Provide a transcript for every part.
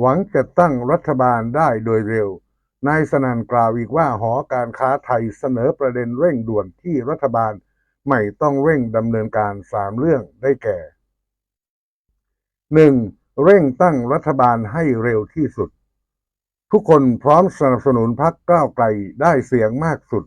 หวังจะตั้งรัฐบาลได้โดยเร็ว นายสนันกล่าวอีกว่าหอการค้าไทยเสนอประเด็นเร่งด่วนที่รัฐบาลใหม่ต้องเร่งดำเนินการสามเรื่องได้แก่ 1. เร่งตั้งรัฐบาลให้เร็วที่สุด ทุกคนพร้อมสนับสนุนพรรคก้าวไกลได้เสียงมากสุด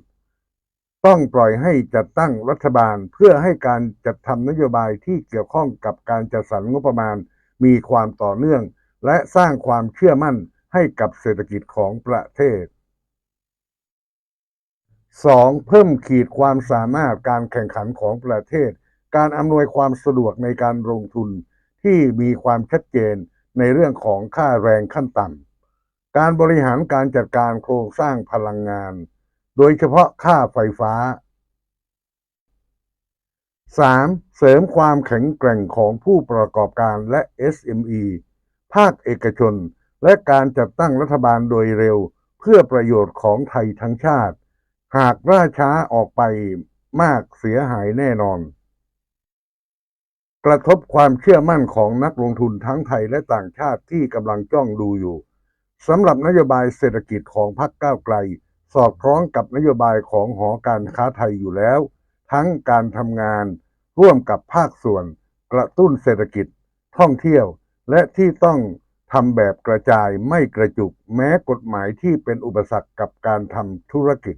ต้องปล่อยให้จัดตั้งรัฐบาลเพื่อให้การจัดทำนโยบายที่เกี่ยวข้องกับการจัดสรรงบประมาณมีความต่อเนื่อง และสร้างความเชื่อมั่นให้กับเศรษฐกิจของประเทศ 2. เพิ่มขีดความสามารถการแข่งขันของประเทศ การอำนวยความสะดวกในการลงทุนที่มีความชัดเจนในเรื่องของค่าแรงขั้นต่ำ การบริหารการจัดการโครงสร้างพลังงาน โดยเฉพาะค่าไฟฟ้า 3. เสริมความแข็งแกร่งของผู้ประกอบการและ SME ภาคเอกชน และการจัดตั้งรัฐบาลโดยเร็ว เพื่อประโยชน์ของไทยทั้งชาติ หากล่าช้าออกไปมากเสียหายแน่นอน กระทบความเชื่อมั่นของนักลงทุนทั้งไทยและต่างชาติที่กำลังจ้องดูอยู่สำหรับนโยบายเศรษฐกิจของพรรคก้าวไกล สอดคล้องกับนโยบายของหอการค้าไทยอยู่แล้ว ทั้งการทำงาน ร่วมกับภาคส่วน กระตุ้นเศรษฐกิจ ท่องเที่ยว และที่ต้องทำแบบกระจายไม่กระจุกแม้กฎหมายที่เป็นอุปสรรคกับการทำธุรกิจ